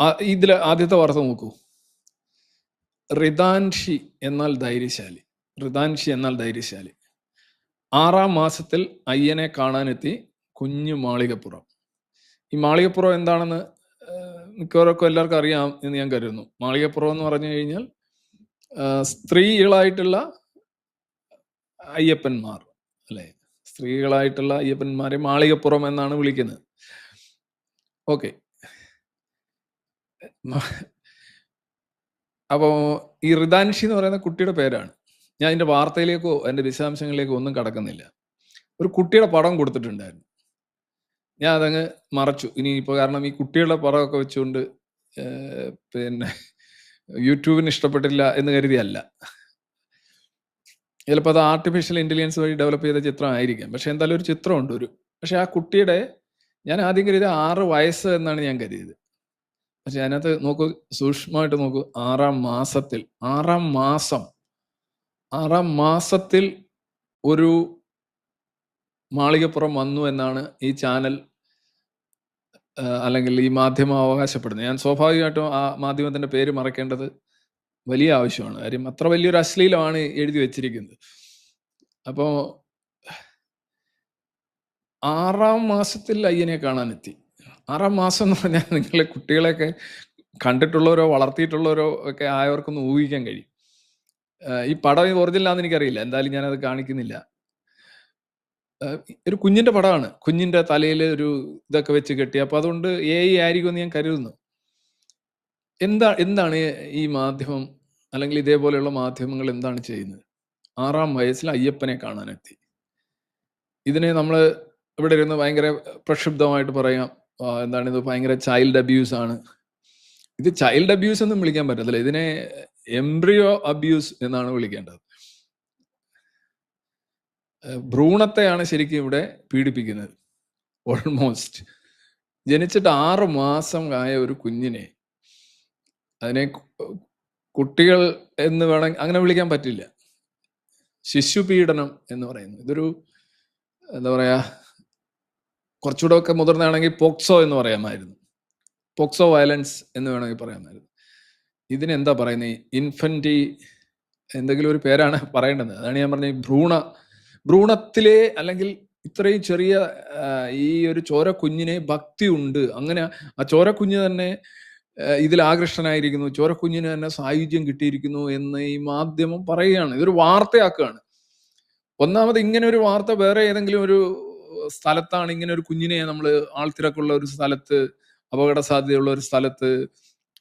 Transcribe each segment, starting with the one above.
ആ, ഇതിലെ ആദ്യത്തെ വാർത്ത നോക്കൂ. റിതാൻഷി എന്നാൽ ധൈര്യശാലി. റിതാൻഷി എന്നാൽ ധൈര്യശാലി. ആറാം മാസത്തിൽ അയ്യനെ കാണാനെത്തി കുഞ്ഞു മാളികപ്പുറം. ഈ മാളികപ്പുറം എന്താണെന്ന് മിക്കവരൊക്കെ എല്ലാവർക്കും അറിയാം എന്ന് ഞാൻ കരുതുന്നു. മാളികപ്പുറം എന്ന് പറഞ്ഞു കഴിഞ്ഞാൽ സ്ത്രീകളായിട്ടുള്ള അയ്യപ്പന്മാർ അല്ലെ? സ്ത്രീകളായിട്ടുള്ള അയ്യപ്പന്മാരെ മാളികപ്പുറം എന്നാണ് വിളിക്കുന്നത്. ഓക്കെ. അപ്പോൾ ഈ റിദാൻഷി എന്ന് പറയുന്ന കുട്ടിയുടെ പേരാണ്. ഞാൻ അതിന്റെ വാർത്തയിലേക്കോ എന്റെ വിശദാംശങ്ങളിലേക്കോ ഒന്നും കടക്കുന്നില്ല. ഒരു കുട്ടിയുടെ പടം കൊടുത്തിട്ടുണ്ടായിരുന്നു. ഞാൻ അതങ്ങ് മറച്ചു. ഇനി ഇപ്പോൾ കാരണം ഈ കുട്ടികളുടെ പടമൊക്കെ വെച്ചുകൊണ്ട് പിന്നെ യൂട്യൂബിന് ഇഷ്ടപ്പെട്ടില്ല എന്ന് കരുതിയല്ല. ചിലപ്പോൾ അത് ആർട്ടിഫിഷ്യൽ ഇന്റലിജൻസ് വഴി ഡെവലപ്പ് ചെയ്ത ചിത്രമായിരിക്കാം. പക്ഷെ എന്തായാലും ഒരു ചിത്രമുണ്ട് ഒരു. പക്ഷെ ആ കുട്ടിയുടെ ഞാൻ ആദ്യം കരുതിയത് ആറ് വയസ്സ് എന്നാണ് ഞാൻ കരുതിയത്. പക്ഷെ അതിനകത്ത് നോക്കൂ സൂക്ഷ്മമായിട്ട് നോക്കൂ. ആറാം മാസത്തിൽ ആറാം മാസം ആറാം മാസത്തിൽ ഒരു മാളികപ്പുറം വന്നു എന്നാണ് ഈ ചാനൽ അല്ലെങ്കിൽ ഈ മാധ്യമം അവകാശപ്പെടുന്നത്. ഞാൻ സ്വാഭാവികമായിട്ടും ആ മാധ്യമത്തിന്റെ പേര് മറക്കേണ്ടത് വലിയ ആവശ്യമാണ്. കാര്യം അത്ര വലിയൊരു അശ്ലീലമാണ് എഴുതി വെച്ചിരിക്കുന്നത്. അപ്പോൾ ആറാം മാസത്തിൽ അയ്യനെ കാണാനെത്തി. ആറാം മാസം എന്ന് പറഞ്ഞാൽ നിങ്ങളെ കുട്ടികളെയൊക്കെ കണ്ടിട്ടുള്ളവരോ വളർത്തിയിട്ടുള്ളവരോ ഒക്കെ ആയവർക്കൊന്ന് ഊഹിക്കാൻ കഴിയും. ഈ പടം ഒറിജിനലാന്ന് എനിക്കറിയില്ല. എന്തായാലും ഞാനത് കാണിക്കുന്നില്ല. ഒരു കുഞ്ഞിന്റെ പടമാണ്. കുഞ്ഞിന്റെ തലയിൽ ഒരു ഇതൊക്കെ വെച്ച് കെട്ടി. അപ്പൊ അതുകൊണ്ട് എ ഐ ആയിരിക്കും എന്ന് ഞാൻ കരുതുന്നു. എന്താ എന്താണ് ഈ മാധ്യമം അല്ലെങ്കിൽ ഇതേപോലെയുള്ള മാധ്യമങ്ങൾ എന്താണ് ചെയ്യുന്നത്? ആറാം വയസ്സിൽ അയ്യപ്പനെ കാണാനെത്തി. ഇതിനെ നമ്മൾ ഇവിടെ ഇരുന്ന് ഭയങ്കര പ്രക്ഷുബ്ധമായിട്ട് പറയാം. എന്താണ് ഇത്? ഭയങ്കര ചൈൽഡ് അബ്യൂസ് ആണ്. ഇത് ചൈൽഡ് അബ്യൂസ് എന്നും വിളിക്കാൻ പറ്റത്തില്ല. ഇതിനെ എംബ്രിയോ അബ്യൂസ് എന്നാണ് വിളിക്കേണ്ടത്. ഭ്രൂണത്തെയാണ് ശരിക്കും ഇവിടെ പീഡിപ്പിക്കുന്നത്. ഓൾമോസ്റ്റ് ജനിച്ചിട്ട് ആറ് മാസം ആയ ഒരു കുഞ്ഞിനെ അതിനെ കുട്ടികൾ എന്ന് വേണം അങ്ങനെ വിളിക്കാൻ പറ്റില്ല. ശിശുപീഡനം എന്ന് പറയുന്നു. ഇതൊരു എന്താ പറയാ കുറച്ചുകൂടെ ഒക്കെ മുതിർന്നതാണെങ്കിൽ പോക്സോ എന്ന് പറയാമായിരുന്നു. പോക്സോ വയലൻസ് എന്ന് വേണമെങ്കിൽ പറയാമായിരുന്നു. ഇതിനെന്താ പറയുന്നത് ഇൻഫന്റി എന്തെങ്കിലും ഒരു പേരാണ് പറയേണ്ടത്. അതാണ് ഞാൻ പറഞ്ഞത് ഭ്രൂണ ഭ്രൂണത്തിലെ അല്ലെങ്കിൽ ഇത്രയും ചെറിയ ഈ ഒരു ചോര കുഞ്ഞിനെ ഭക്തി ഉണ്ട്. അങ്ങനെ ആ ചോര കുഞ്ഞ് തന്നെ ഇതിൽ ആകൃഷ്ടനായിരിക്കുന്നു. ചോര കുഞ്ഞിന് തന്നെ സായുജ്യം കിട്ടിയിരിക്കുന്നു എന്ന് ഈ മാധ്യമം പറയുകയാണ്. ഇതൊരു വാർത്തയാക്കുകയാണ്. ഒന്നാമത് ഇങ്ങനെ ഒരു വാർത്ത വേറെ ഏതെങ്കിലും ഒരു സ്ഥലത്താണ് ഇങ്ങനെ ഒരു കുഞ്ഞിനെ നമ്മൾ ആൾത്തിരക്കുള്ള ഒരു സ്ഥലത്ത് അപകട സാധ്യതയുള്ള ഒരു സ്ഥലത്ത്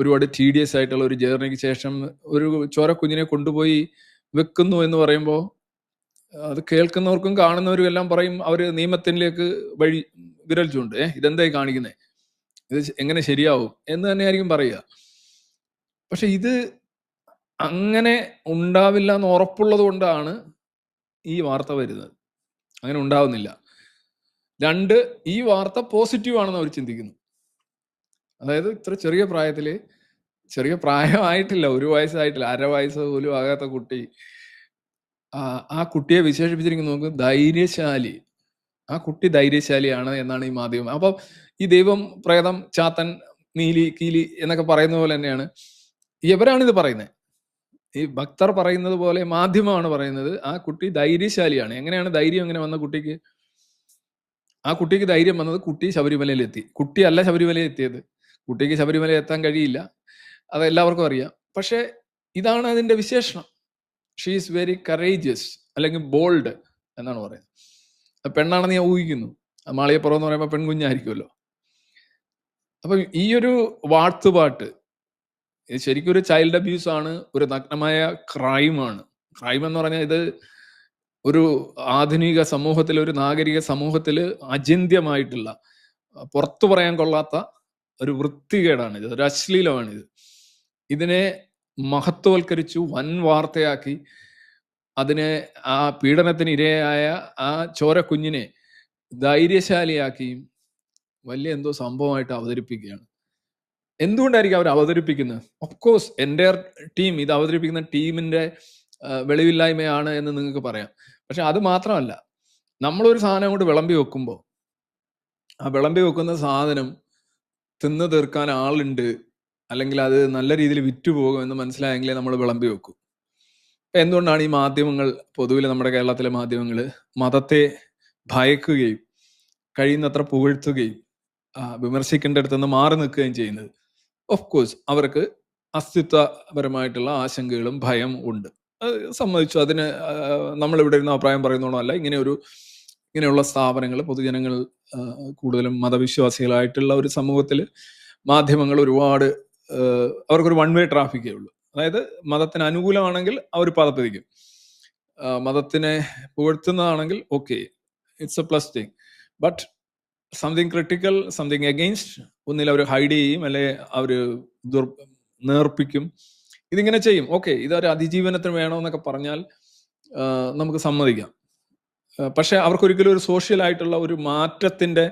ഒരുപാട് ടീഡിയസ് ആയിട്ടുള്ള ഒരു ജേർണിക്ക് ശേഷം ഒരു ചോര കുഞ്ഞിനെ കൊണ്ടുപോയി വെക്കുന്നു എന്ന് പറയുമ്പോൾ അത് കേൾക്കുന്നവർക്കും കാണുന്നവരും എല്ലാം പറയും അവർ നിയമത്തിലേക്ക് വഴി വിരൽ ചൂണ്ട്. ഇതെന്തായി കാണിക്കുന്നേ? ഇത് എങ്ങനെ ശരിയാവും? എന്ന് തന്നെയായിരിക്കും പറയുക. പക്ഷെ ഇത് അങ്ങനെ ഉണ്ടാവില്ല എന്ന് ഉറപ്പുള്ളത് കൊണ്ടാണ് ഈ വാർത്ത വരുന്നത്. അങ്ങനെ ഉണ്ടാവുന്നില്ല. രണ്ട് ഈ വാർത്ത പോസിറ്റീവ് ആണെന്ന് അവർ ചിന്തിക്കുന്നു. അതായത് ഇത്ര ചെറിയ പ്രായത്തിൽ ചെറിയ പ്രായമായിട്ടില്ല ഒരു വയസ്സായിട്ടില്ല അര വയസ്സ് പോലും ആകാത്ത കുട്ടി ആ കുട്ടിയെ വിശേഷിപ്പിച്ചിരിക്കുന്നു നമുക്ക് ധൈര്യശാലി. ആ കുട്ടി ധൈര്യശാലിയാണ് എന്നാണ് ഈ മാധ്യമം. അപ്പൊ ഈ ദൈവം പ്രേതം ചാത്തൻ നീലി കീലി എന്നൊക്കെ പറയുന്ന പോലെ തന്നെയാണ്. ഇവരാണ് ഇത് പറയുന്നത് ഈ ഭക്തർ പറയുന്നത് പോലെ മാധ്യമമാണ് പറയുന്നത്. ആ കുട്ടി ധൈര്യശാലിയാണ്. എങ്ങനെയാണ് ധൈര്യം എങ്ങനെ വന്ന കുട്ടിക്ക്? ആ കുട്ടിക്ക് ധൈര്യം വന്നത് കുട്ടി ശബരിമലയിൽ എത്തി കുട്ടിയല്ല ശബരിമലയിൽ എത്തിയത് കുട്ടിക്ക് ശബരിമല എത്താൻ കഴിയില്ല. അത് എല്ലാവർക്കും അറിയാം. പക്ഷേ ഇതാണ് അതിന്റെ വിശേഷണം. ഷീ ഈസ് വെരി കറേജിയസ് അല്ലെങ്കിൽ ബോൾഡ് എന്നാണ് പറയുന്നത്. പെണ്ണാണെന്ന് ഞാൻ ഊഹിക്കുന്നു. മാളിയപ്പുറം എന്ന് പറയുമ്പോൾ പെൺകുഞ്ഞായിരിക്കുമല്ലോ. അപ്പൊ ഈ ഒരു വാഴ്ത്തുപാട്ട് ശരിക്കും ഒരു ചൈൽഡ് അബ്യൂസ് ആണ്. ഒരു നഗ്നമായ ക്രൈമാണ് ക്രൈം എന്ന് പറഞ്ഞാൽ ഇത് ഒരു ആധുനിക സമൂഹത്തിൽ ഒരു നാഗരിക സമൂഹത്തിൽ അചിന്യമായിട്ടുള്ള പുറത്തു പറയാൻ കൊള്ളാത്ത ഒരു വൃത്തികേടാണിത് ഒരു അശ്ലീലമാണിത്. ഇതിനെ മഹത്വവൽക്കരിച്ചു വൻ വാർത്തയാക്കി. അതിനെ ആ പീഡനത്തിന് ഇരയായ ആ ചോര കുഞ്ഞിനെ ധൈര്യശാലിയാക്കിയും വലിയ എന്തോ സംഭവമായിട്ട് അവതരിപ്പിക്കുകയാണ്. എന്തുകൊണ്ടായിരിക്കും അവർ അവതരിപ്പിക്കുന്നത്? ഓഫ്കോഴ്സ് എന്റെ ടീം ഇത് അവതരിപ്പിക്കുന്ന ടീമിന്റെ ആ, വെളിവില്ലായ്മയാണ് എന്ന് നിങ്ങൾക്ക് പറയാം. പക്ഷെ അത് മാത്രമല്ല നമ്മളൊരു സാധനം കൊണ്ട് വിളമ്പി വെക്കുമ്പോൾ ആ വിളമ്പി വെക്കുന്ന സാധനം തിന്നു തീർക്കാൻ ആളുണ്ട് അല്ലെങ്കിൽ അത് നല്ല രീതിയിൽ വിറ്റുപോകും എന്ന് മനസ്സിലായെങ്കിലേ നമ്മൾ വിളമ്പി വെക്കും. എന്തുകൊണ്ടാണ് ഈ മാധ്യമങ്ങൾ പൊതുവിൽ നമ്മുടെ കേരളത്തിലെ മാധ്യമങ്ങൾ മതത്തെ ഭയക്കുകയും കഴിയുന്നത്ര പുകഴ്ത്തുകയും ആ, വിമർശിക്കേണ്ടടുത്ത് നിന്ന് മാറി നിൽക്കുകയും ചെയ്യുന്നത്? ഓഫ് കോഴ്സ് അവർക്ക് അസ്തിത്വപരമായിട്ടുള്ള ആശങ്കകളും ഭയം ഉണ്ട്. സമ്മതിച്ചു. അതിന് നമ്മളിവിടെ ഇരുന്ന് അഭിപ്രായം പറയുന്നതല്ല ഇങ്ങനെ ഒരു ഇങ്ങനെയുള്ള സ്ഥാപനങ്ങൾ പൊതുജനങ്ങൾ കൂടുതലും മതവിശ്വാസികളായിട്ടുള്ള ഒരു സമൂഹത്തിൽ മാധ്യമങ്ങൾ ഒരുപാട് അവർക്കൊരു വൺ വേ ട്രാഫിക്കേ ഉള്ളൂ. അതായത് മതത്തിന് അനുകൂലമാണെങ്കിൽ അവർ പദപ്പതിക്കും. മതത്തിനെ പുകഴ്ത്തുന്നതാണെങ്കിൽ okay it's a plus thing but something critical something against ഒന്നിൽ അവർ ഹൈഡ് ചെയ്യും അല്ലെ അവർ ദുർ നേർപ്പിക്കും. ഇതിങ്ങനെ ചെയ്യും. ഓക്കെ ഇതൊരു അതിജീവനത്തിന് വേണമെന്നൊക്കെ പറഞ്ഞാൽ നമുക്ക് സമ്മതിക്കാം. പക്ഷെ അവർക്കൊരിക്കലും ഒരു സോഷ്യൽ ആയിട്ടുള്ള ഒരു മാറ്റത്തിന്റെ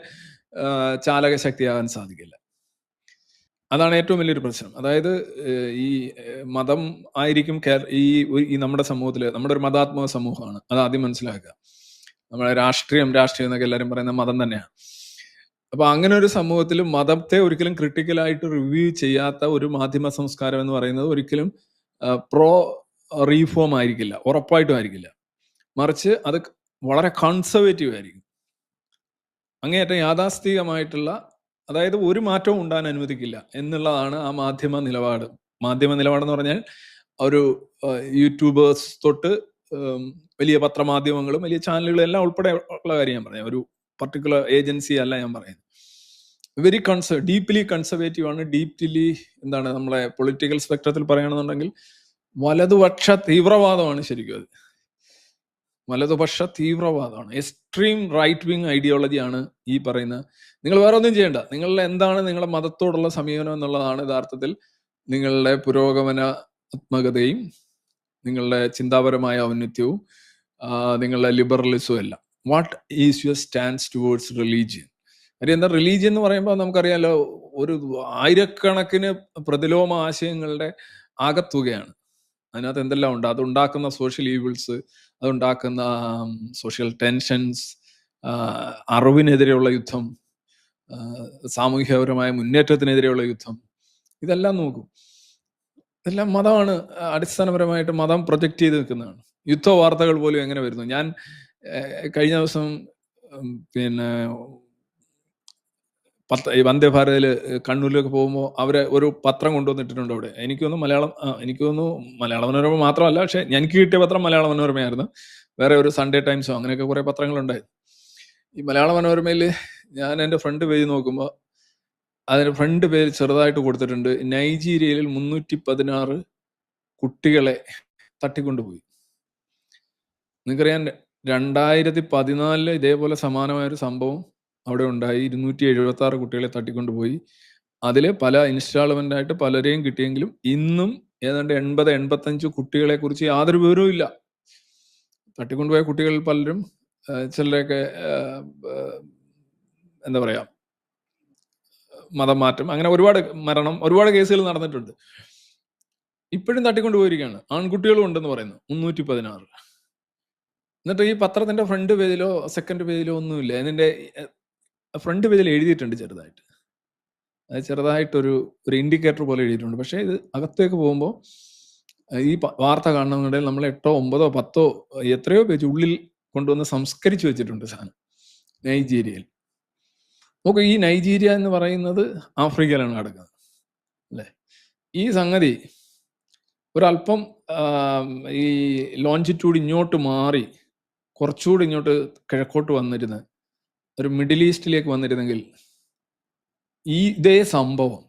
ചാലക ശക്തിയാകാൻ സാധിക്കില്ല. അതാണ് ഏറ്റവും വലിയൊരു പ്രശ്നം. അതായത് ഈ മതം ആയിരിക്കും ഈ ഈ നമ്മുടെ സമൂഹത്തിൽ നമ്മുടെ ഒരു മതാത്മക സമൂഹമാണ്. അത് ആദ്യം മനസ്സിലാക്കുക. നമ്മുടെ രാഷ്ട്രീയം രാഷ്ട്രീയം എന്നൊക്കെ എല്ലാവരും പറയുന്ന മതം തന്നെയാണ്. അപ്പൊ അങ്ങനെ ഒരു സമൂഹത്തിൽ മതത്തെ ഒരിക്കലും ക്രിട്ടിക്കലായിട്ട് റിവ്യൂ ചെയ്യാത്ത ഒരു മാധ്യമ സംസ്കാരം എന്ന് പറയുന്നത് ഒരിക്കലും പ്രോ റീഫോം ആയിരിക്കില്ല ഉറപ്പായിട്ടും ആയിരിക്കില്ല. മറിച്ച് അത് വളരെ കൺസർവേറ്റീവ് ആയിരിക്കും. അങ്ങേയറ്റം യാഥാസ്ഥികമായിട്ടുള്ള അതായത് ഒരു മാറ്റവും ഉണ്ടാകാൻ അനുവദിക്കില്ല എന്നുള്ളതാണ് ആ മാധ്യമ നിലപാട്. മാധ്യമ നിലപാടെന്ന് പറഞ്ഞാൽ ഒരു യൂട്യൂബേഴ്സ് തൊട്ട് വലിയ പത്രമാധ്യമങ്ങളും വലിയ ചാനലുകളും എല്ലാം ഉൾപ്പെടെ ഉള്ള കാര്യം ഞാൻ പറഞ്ഞു ഒരു പർട്ടിക്കുലർ ഏജൻസി അല്ല ഞാൻ പറയുന്നത്. വെരി കൺസർ ഡീപ്ലി കൺസർവേറ്റീവ് ആണ്. ഡീപ്ലി എന്താണ് നമ്മളെ പൊളിറ്റിക്കൽ സ്പെക്ട്രത്തിൽ പറയുകയാണെന്നുണ്ടെങ്കിൽ വലതുപക്ഷ തീവ്രവാദമാണ് ശരിക്കും അത്. വലതുപക്ഷ തീവ്രവാദമാണ്. എക്സ്ട്രീം റൈറ്റ് വിങ് ഐഡിയോളജിയാണ് ഈ പറയുന്ന. നിങ്ങൾ വേറെ ഒന്നും ചെയ്യേണ്ട. നിങ്ങളുടെ എന്താണ് നിങ്ങളുടെ മതത്തോടുള്ള സമീപനം എന്നുള്ളതാണ് യഥാർത്ഥത്തിൽ നിങ്ങളുടെ പുരോഗമനാത്മകതയും നിങ്ങളുടെ ചിന്താപരമായ ഔന്നത്യവും നിങ്ങളുടെ ലിബറലിസവും എല്ലാം. What is your stands towards religion കാര്യം എന്താ റിലീജിയൻ എന്ന് പറയുമ്പോൾ നമുക്കറിയാലോ ഒരു ആയിരക്കണക്കിന് പ്രതിലോമ ആശയങ്ങളുടെ ആകത്തുകയാണ്. അതിനകത്ത് എന്തെല്ലാം ഉണ്ട്? അതുണ്ടാക്കുന്ന സോഷ്യൽ ഈവിൾസ് അതുണ്ടാക്കുന്ന സോഷ്യൽ ടെൻഷൻസ് അറിവിനെതിരെയുള്ള യുദ്ധം സാമൂഹികപരമായ മുന്നേറ്റത്തിനെതിരെയുള്ള യുദ്ധം ഇതെല്ലാം നോക്കും. ഇതെല്ലാം മതമാണ് അടിസ്ഥാനപരമായിട്ട് മതം പ്രൊജക്ട് ചെയ്ത് നിൽക്കുന്നതാണ്. യുദ്ധ വാർത്തകൾ പോലും എങ്ങനെ വരുന്നു? ഞാൻ കഴിഞ്ഞ ദിവസം പിന്നെ പത്ര ഈ വന്ദേ ഭാരതിൽ കണ്ണൂരിലൊക്കെ പോകുമ്പോൾ അവരെ ഒരു പത്രം കൊണ്ടുവന്നിട്ടിട്ടുണ്ട് അവിടെ. എനിക്ക് തോന്നുന്നു മലയാളം എനിക്കൊന്നും മലയാള മനോരമ മാത്രമല്ല പക്ഷെ എനിക്ക് കിട്ടിയ പത്രം മലയാള മനോരമയായിരുന്നു വേറെ ഒരു സൺഡേ ടൈംസോ അങ്ങനെയൊക്കെ കുറേ പത്രങ്ങളുണ്ടായിരുന്നു. ഈ മലയാള മനോരമയിൽ ഞാൻ എന്റെ ഫ്രണ്ട് പേജ് നോക്കുമ്പോൾ അതിന് ഫ്രണ്ട് പേജ് ചെറുതായിട്ട് കൊടുത്തിട്ടുണ്ട്. നൈജീരിയയിൽ മുന്നൂറ്റി പതിനാറ് കുട്ടികളെ തട്ടിക്കൊണ്ടുപോയി. നിങ്ങൾക്കറിയാൻ രണ്ടായിരത്തി പതിനാലിൽ ഇതേപോലെ സമാനമായ ഒരു സംഭവം അവിടെ ഉണ്ടായി. ഇരുന്നൂറ്റി എഴുപത്തി ആറ് കുട്ടികളെ തട്ടിക്കൊണ്ടുപോയി. അതിൽ പല ഇൻസ്റ്റാൾമെന്റ് ആയിട്ട് പലരെയും കിട്ടിയെങ്കിലും ഇന്നും ഏതാണ്ട് എൺപത് എൺപത്തഞ്ച് കുട്ടികളെ കുറിച്ച് യാതൊരു വിവരവും ഇല്ല. തട്ടിക്കൊണ്ടുപോയ കുട്ടികളിൽ പലരും ചിലരൊക്കെ എന്താ പറയാ മതം മാറ്റം അങ്ങനെ ഒരുപാട് മരണം ഒരുപാട് കേസുകൾ നടന്നിട്ടുണ്ട്. ഇപ്പോഴും തട്ടിക്കൊണ്ടുപോയിരിക്കുകയാണ്. ആൺകുട്ടികളും ഉണ്ടെന്ന് പറയുന്നു. മുന്നൂറ്റി പതിനാറ് എന്നിട്ട് ഈ പത്രത്തിന്റെ ഫ്രണ്ട് പേജിലോ സെക്കൻഡ് പേജിലോ ഒന്നുമില്ല അതിന്റെ ഫ്രണ്ട് പേജിൽ എഴുതിയിട്ടുണ്ട് ചെറുതായിട്ട്. അത് ചെറുതായിട്ടൊരു ഒരു ഇൻഡിക്കേറ്റർ പോലെ എഴുതിയിട്ടുണ്ട്. പക്ഷേ ഇത് അകത്തേക്ക് പോകുമ്പോൾ ഈ വാർത്ത കാണുന്നതിനിടയിൽ നമ്മൾ എട്ടോ ഒമ്പതോ പത്തോ എത്രയോ പേജ് ഉള്ളിൽ കൊണ്ടുവന്ന് സംസ്കരിച്ചു വെച്ചിട്ടുണ്ട് സാധനം. നൈജീരിയയിൽ. നോക്കൂ ഈ നൈജീരിയ എന്ന് പറയുന്നത് ആഫ്രിക്കയിലാണ് കിടക്കുന്നത് അല്ലേ? ഈ സംഗതി ഒരല്പം ഈ ലോഞ്ചിറ്റ്യൂഡ് ഇങ്ങോട്ട് മാറി കുറച്ചുകൂടി ഇങ്ങോട്ട് കിഴക്കോട്ട് വന്നിരുന്ന് ഒരു മിഡിൽ ഈസ്റ്റിലേക്ക് വന്നിരുന്നെങ്കിൽ ഈ ഇതേ സംഭവം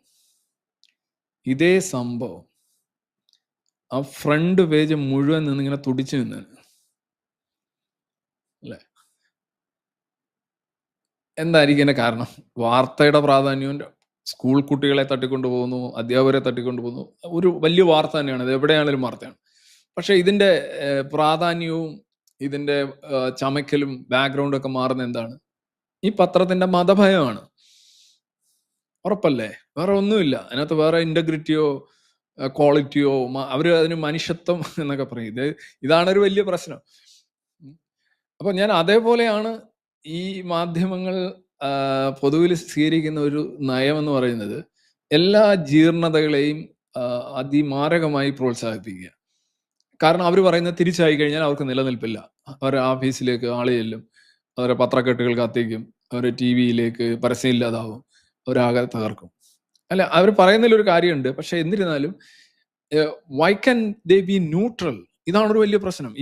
ഇതേ സംഭവം ആ ഫ്രണ്ട് പേജ് മുഴുവൻ നിന്നിങ്ങനെ തുടിച്ചു നിന്ന് അല്ലേ? എന്തായിരിക്കും എന്റെ കാരണം? വാർത്തയുടെ പ്രാധാന്യവും സ്കൂൾ കുട്ടികളെ തട്ടിക്കൊണ്ടു പോകുന്നു അധ്യാപകരെ തട്ടിക്കൊണ്ടു പോകുന്നു ഒരു വലിയ വാർത്ത തന്നെയാണ് ഇത് എവിടെയാണെങ്കിലും വാർത്തയാണ്. പക്ഷേ ഇതിന്റെ പ്രാധാന്യവും ഇതിന്റെ ചമയ്ക്കലും ബാക്ക്ഗ്രൗണ്ടും ഒക്കെ മാറുന്ന എന്താണ്? ഈ പത്രത്തിന്റെ മതഭയമാണ്. ഉറപ്പല്ലേ? വേറെ ഒന്നുമില്ല. അതിനകത്ത് വേറെ ഇന്റഗ്രിറ്റിയോ ക്വാളിറ്റിയോ അവർ അതിന് മനുഷ്യത്വം എന്നൊക്കെ പറയും. ഇത് ഇതാണ് ഒരു വലിയ പ്രശ്നം. അപ്പൊ ഞാൻ അതേപോലെയാണ് ഈ മാധ്യമങ്ങൾ പൊതുവിൽ സ്വീകരിക്കുന്ന ഒരു നയം എന്ന് പറയുന്നത് എല്ലാ ജീർണതകളെയും അതിമാരകമായി പ്രോത്സാഹിപ്പിക്കുക. കാരണം അവർ പറയുന്നത് തിരിച്ചായി കഴിഞ്ഞാൽ അവർക്ക് നിലനിൽപ്പില്ല. അവർ ഓഫീസിലേക്ക് ആളെ ചെല്ലും അവരെ പത്രക്കെട്ടുകൾ കത്തിക്കും. അവർ ടി വിയിലേക്ക് പരസ്യം ഇല്ലാതാവും അവരാകെ തകർക്കും. അല്ല അവർ പറയുന്നതിൽ ഒരു കാര്യമുണ്ട്. പക്ഷെ എന്നിരുന്നാലും why can they be neutral ഇതാണ് ഒരു വലിയ പ്രശ്നം.